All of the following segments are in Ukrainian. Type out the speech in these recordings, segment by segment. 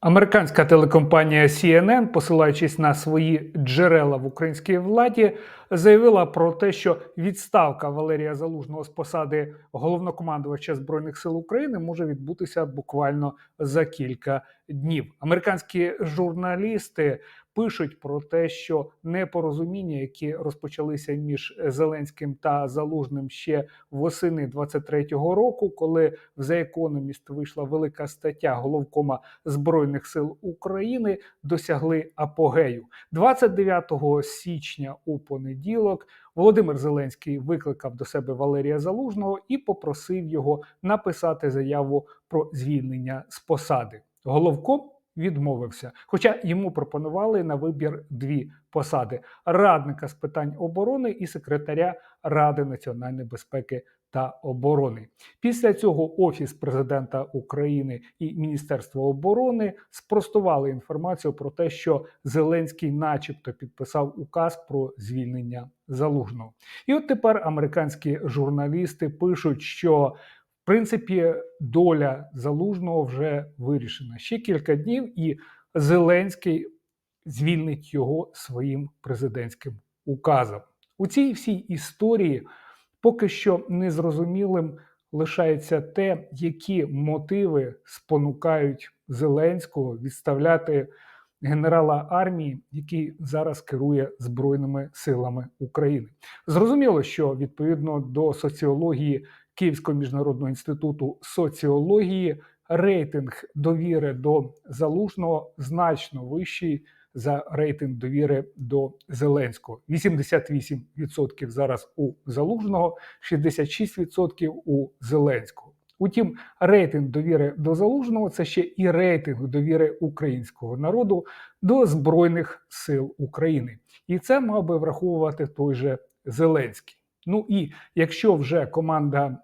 Американська телекомпанія CNN, посилаючись на свої джерела в українській владі, заявила про те, що відставка Валерія Залужного з посади головнокомандувача збройних сил України може відбутися буквально за кілька днів. Американські журналісти пишуть про те, що непорозуміння, які розпочалися між Зеленським та Залужним ще восени 23-го року, коли в The Economist вийшла велика стаття головкома збройних сил України, досягли апогею 29 січня у понеділок. Володимир Зеленський викликав до себе Валерія Залужного і попросив його написати заяву про звільнення з посади. Головком відмовився, хоча йому пропонували на вибір дві посади: радника з питань оборони і секретаря Ради національної безпеки та оборони. Після цього Офіс президента України і Міністерство оборони спростували інформацію про те, що Зеленський, начебто, підписав указ про звільнення залужного. І от тепер американські журналісти пишуть, що принципі доля залужного вже вирішена. Ще кілька днів, і Зеленський звільнить його своїм президентським указом. У цій всій історії поки що незрозумілим лишається те, які мотиви спонукають Зеленського відставляти генерала армії, який зараз керує Збройними силами України. Зрозуміло, що відповідно до соціології Київського міжнародного інституту соціології рейтинг довіри до залужного значно вищий за рейтинг довіри до Зеленського. 88% зараз у Залужного, 66% у Зеленського. Утім, рейтинг довіри до залужного це ще і рейтинг довіри українського народу до Збройних сил України. І це мав би враховувати той же Зеленський. Ну і якщо вже команда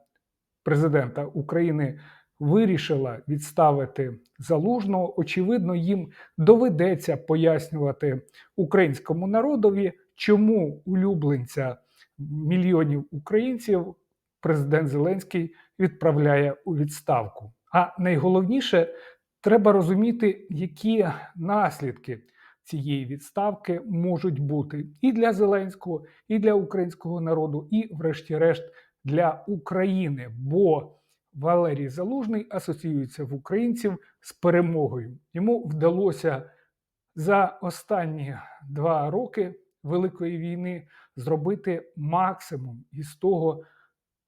президента України вирішила відставити залужного, очевидно, їм доведеться пояснювати українському народові, чому улюбленця мільйонів українців президент Зеленський відправляє у відставку. А найголовніше, треба розуміти, які наслідки цієї відставки можуть бути і для Зеленського, і для українського народу, і, врешті-решт, для України. Бо Валерій Залужний асоціюється в українців з перемогою. Йому вдалося за останні два роки Великої війни зробити максимум із того,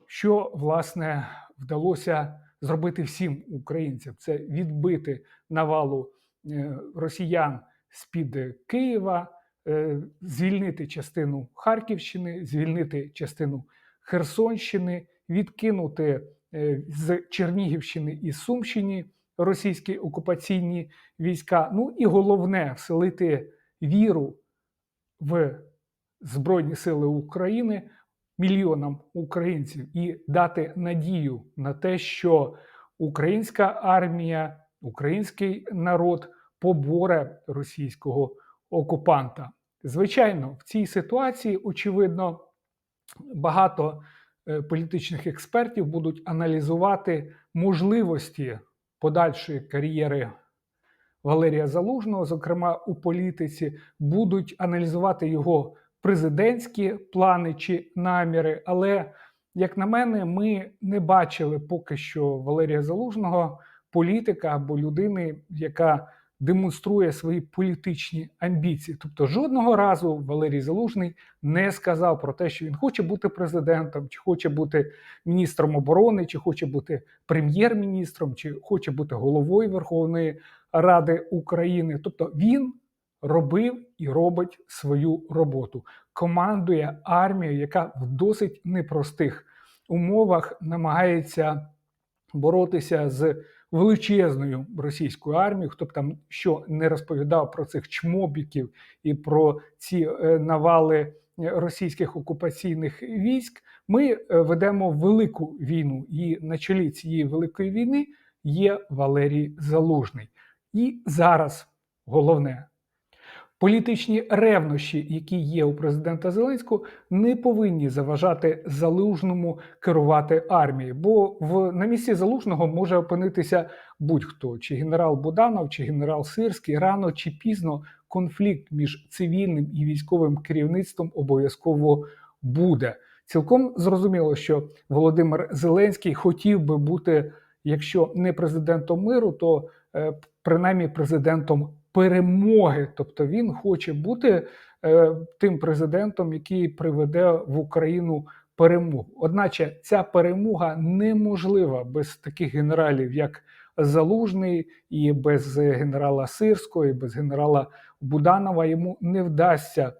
що власне вдалося зробити всім українцям. Це відбити навалу е, росіян з під Києва, е, звільнити частину Харківщини, звільнити частину Херсонщини, відкинути е, з Чернігівщини і Сумщини російські окупаційні війська. Ну і головне вселити віру в Збройні Сили України мільйонам українців і дати надію на те, що українська армія, український народ поборе російського окупанта. Звичайно, в цій ситуації очевидно багато е, політичних експертів будуть аналізувати можливості подальшої кар'єри Валерія Залужного, зокрема у політиці, будуть аналізувати його президентські плани чи наміри. Але, як на мене, ми не бачили поки що Валерія Залужного політика або людини, яка демонструє свої політичні амбіції. Тобто, жодного разу Валерій Залужний не сказав про те, що він хоче бути президентом, чи хоче бути міністром оборони, чи хоче бути прем'єр-міністром, чи хоче бути головою Верховної Ради України. Тобто він робив і робить свою роботу, командує армією, яка в досить непростих умовах намагається боротися з величезною російською армією. Хто б там що не розповідав про цих чмобіків і про ці е, навали російських окупаційних військ, ми е, ведемо велику війну, і на чолі цієї великої війни є Валерій Залужний. І зараз головне Політичні ревнощі, які є у президента Зеленського, не повинні заважати залужному керувати армією, бо в на місці залужного може опинитися будь-хто, чи генерал Буданов, чи генерал Сирський. Рано чи пізно конфлікт між цивільним і військовим керівництвом обов'язково буде. Цілком зрозуміло, що Володимир Зеленський хотів би бути, якщо не президентом миру, то е, принаймні президентом перемоги. Тобто він хоче бути е, тим президентом, який приведе в Україну перемогу. Одначе ця перемога неможлива без таких генералів, як Залужний, і без генерала Сирського, і без генерала Буданова. Йому не вдасться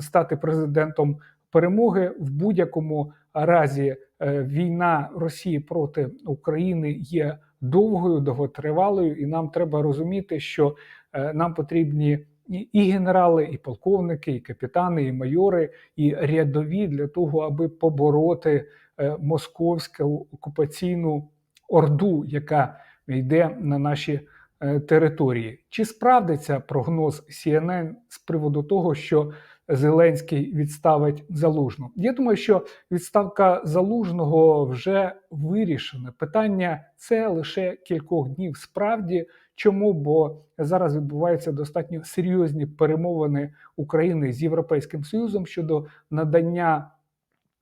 стати президентом перемоги в будь-якому разі. е, Війна Росії проти України є довгою, довготривалою, і нам треба розуміти, що нам потрібні і і генерали, і полковники, і капітани, і майори, і рядові для того, аби побороти е, московську окупаційну орду, яка йде на наші е, території. Чи справдиться прогноз CNN з приводу того, що Зеленський відставить залужну? Я думаю, що відставка залужного вже вирішена. Питання це лише кількох днів. Справді, чому? Бо зараз відбуваються достатньо серйозні перемовини України з Європейським Союзом щодо надання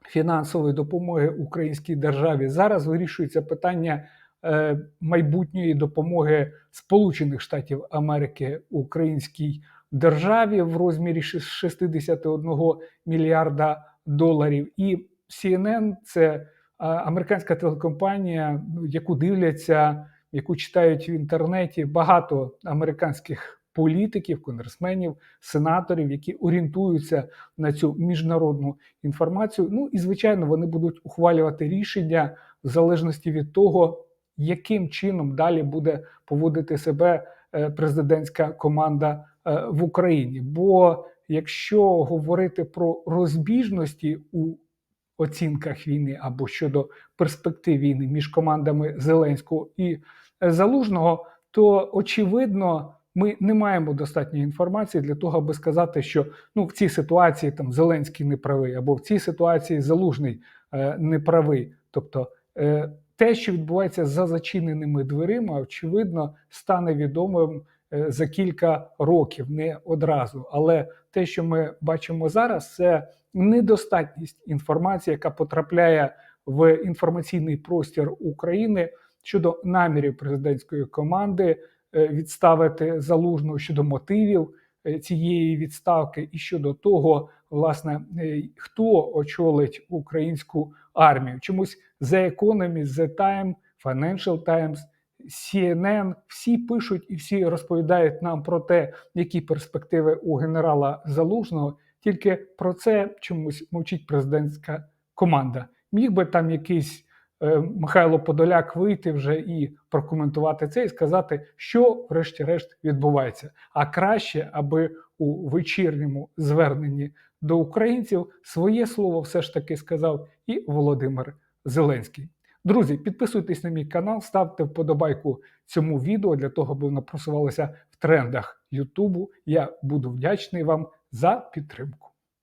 фінансової допомоги українській державі. Зараз вирішується питання е, майбутньої допомоги Сполучених Штатів Америки українській державі в розмірі ши- 61 мільярда доларів. І CNN – це американська телекомпанія, ну, яку дивляться, яку читають в інтернеті багато американських політиків, конгресменів, сенаторів, які орієнтуються на цю міжнародну інформацію. Ну і звичайно, вони будуть ухвалювати рішення в залежності від того, яким чином далі буде поводити себе президентська команда е, в Україні. Бо якщо говорити про розбіжності у оцінках війни або щодо перспектив війни між командами Зеленського і е, Залужного, то очевидно. Ми не маємо достатньої інформації для того, аби сказати, що ну в цій ситуації там Зеленський не правий, або в цій ситуації Залужний е, не правий. Тобто е, те, що відбувається за зачиненими дверима, очевидно, стане відомим е, за кілька років, не одразу. Але те, що ми бачимо зараз, це недостатність інформації, яка потрапляє в інформаційний простір України щодо намірів президентської команди е, відставити залужну щодо мотивів е, цієї відставки, і щодо того, власне, хто очолить українську армію. Чомусь The Economist, The Time, Financial Times, CNN, всі пишуть і всі розповідають нам про те, які перспективи у генерала Залужного. Тільки про це чомусь мовчить президентська команда. Міг би там якийсь е, Михайло Подоляк вийти вже і прокоментувати це і сказати, що врешті-решт відбувається. А краще, аби у вечірньому зверненні до українців своє слово все ж таки сказав і Володимир Зеленський. Друзі, підписуйтесь на мій канал, ставте вподобайку цьому відео для того, аби воно просувалося в трендах Ютубу. Я буду вдячний вам за підтримку.